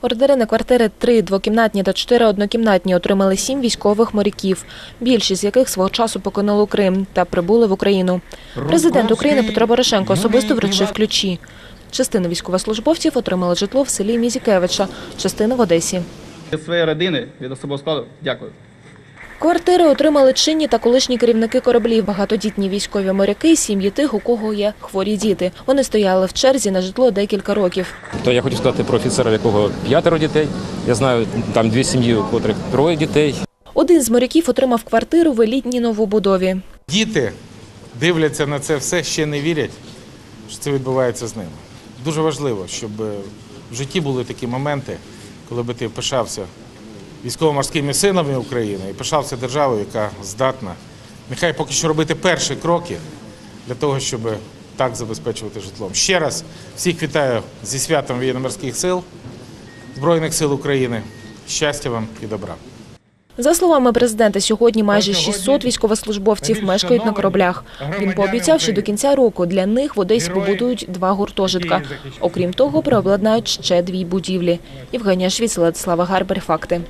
Ордери на квартири 3 двокімнатні та 4 однокімнатні отримали сім військових моряків, більшість з яких свого часу покинули Крим та прибули в Україну. Президент України Петро Порошенко особисто вручив ключі. Частина військовослужбовців отримали житло в селі Мізікевича, частина в Одесі. Від своєї родини, від особового складу, дякую. Квартири отримали чинні та колишні керівники кораблів, багатодітні військові моряки, сім'ї тих, у кого є хворі діти. Вони стояли в черзі на житло декілька років. То я хочу сказати про офіцера, в якого п'ятеро дітей. Я знаю там дві сім'ї, у котрих троє дітей. Один з моряків отримав квартиру в елітній новобудові. Діти дивляться на це все, ще не вірять, що це відбувається з ними. Дуже важливо, щоб е, в житті були такі моменти, коли би ти пишався військово-морськими силами України і пишався державою, яка здатна, нехай поки що робити перші кроки для того, щоб так забезпечувати житлом. Ще раз всіх вітаю зі святом воєнно-морських сил, Збройних сил України. Щастя вам і добра. За словами президента, сьогодні майже 600 військовослужбовців мешкають на кораблях. Він пообіцяв, що до кінця року для них в Одесі побудують два гуртожитка. Окрім того, переобладнають ще дві будівлі. Євгенія Швіц, Владислава Гарбер. Факти.